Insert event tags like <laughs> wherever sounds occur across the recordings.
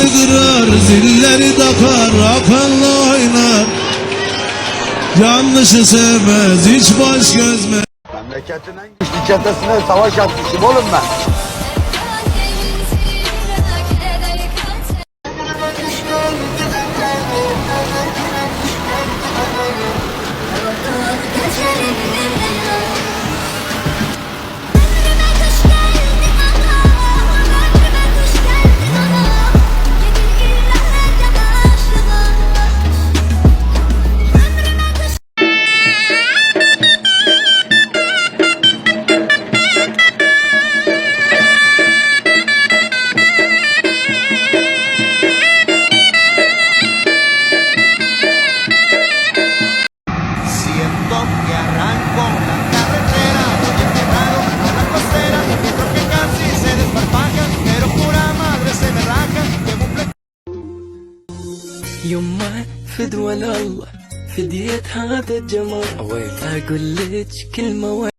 Kalpleri kırar, zilleri takar, akıllı oynar Yanlışı sevmez, hiç baş gözmez Memleketin en güçlü çetesine savaş açmışım oğlum ben. يما فدوى لله فديت هذا الجمال. أقول لك كلمة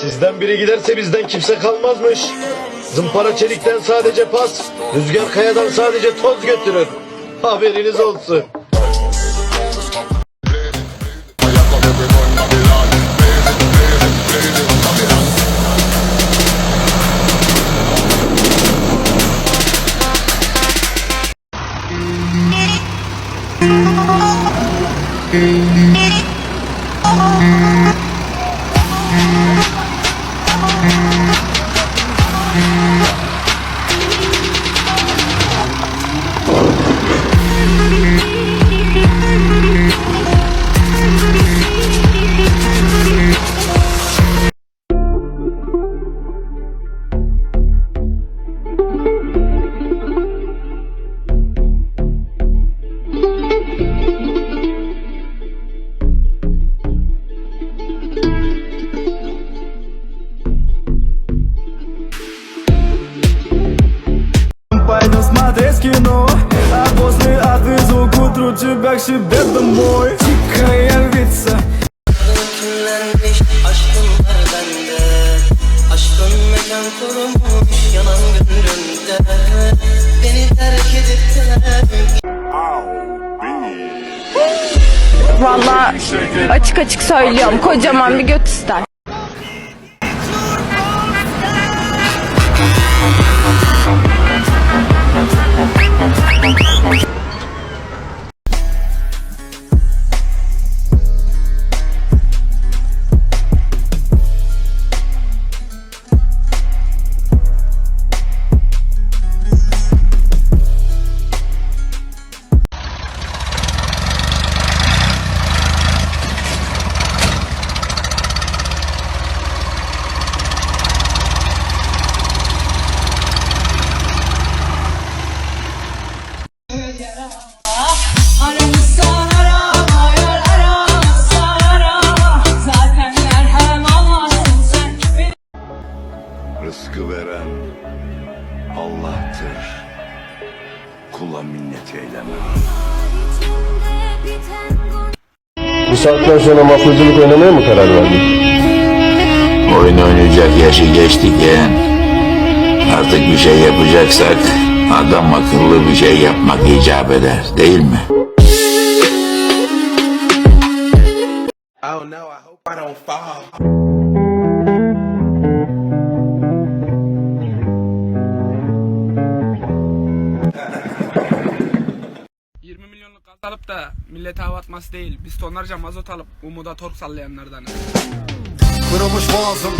Sizden biri giderse bizden kimse kalmazmış. Zımpara çelikten sadece pas, rüzgar kayadan sadece toz götürür. Haberiniz olsun. Thank you. отвезу к утру тебя к себе домой Дикая вица Küllenmiş aşkın var bende Aşkın mekan kurmuş yanan gönlümde Beni terk edip de Valla açık açık söylüyorum kocaman bir göt ister. Rızkı veren Allah'tır. Kula minnet eyleme. Bu saatten sonra mafyacılık oynamaya mı karar verdin? Oyun oynayacak yaşı geçtik yeğen. Artık bir şey yapacaksak adam akıllı bir şey yapmak icap eder değil mi? milyonluk gaz alıp da millete hava atması değil. Biz tonlarca mazot alıp umuda tork sallayanlardan. Kırılmış boğazım,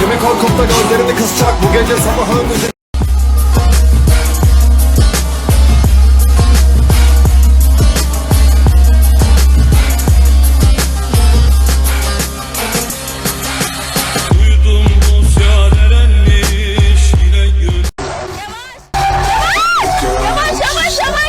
Kimi korkup da gözlerini kısacak Bu gece sabahın üzeri Yavaş. Yavaş?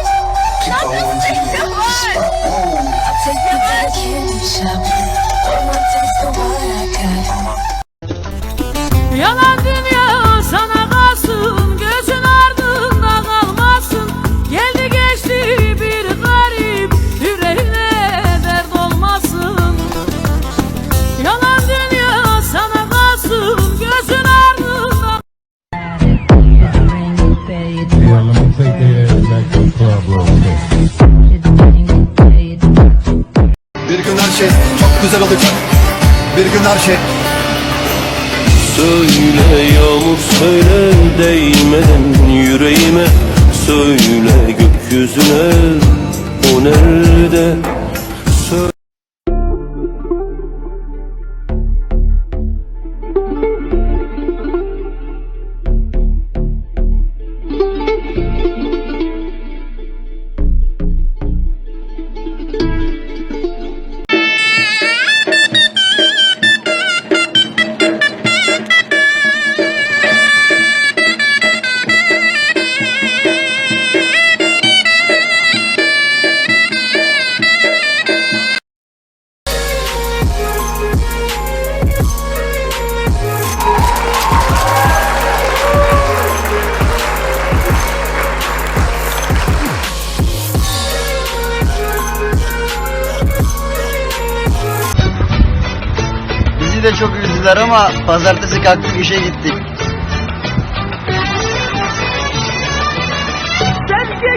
Yalan dünya sana kalsın Gözün ardında kalmasın. Geldi geçti bir garip Yüreğine dert olmasın. Yalan dünya sana kalsın Gözün ardında Bir gün her şey çok güzel olacak. Bir gün her şey Söyle yağmur söyle değmeden yüreğime Söyle gökyüzüne. O nerede de çok üzdüler ama pazartesi kalktık işe gittik. Derdalar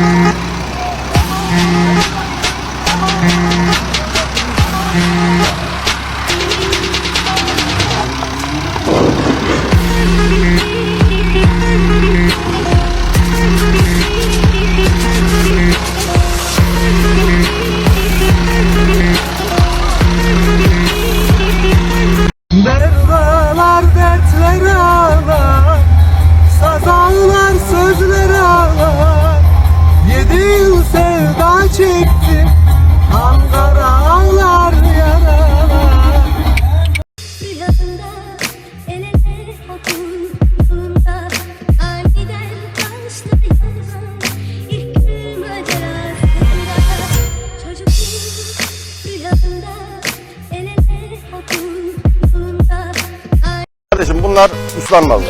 <laughs> dertler ağlar Saz aslan balığı.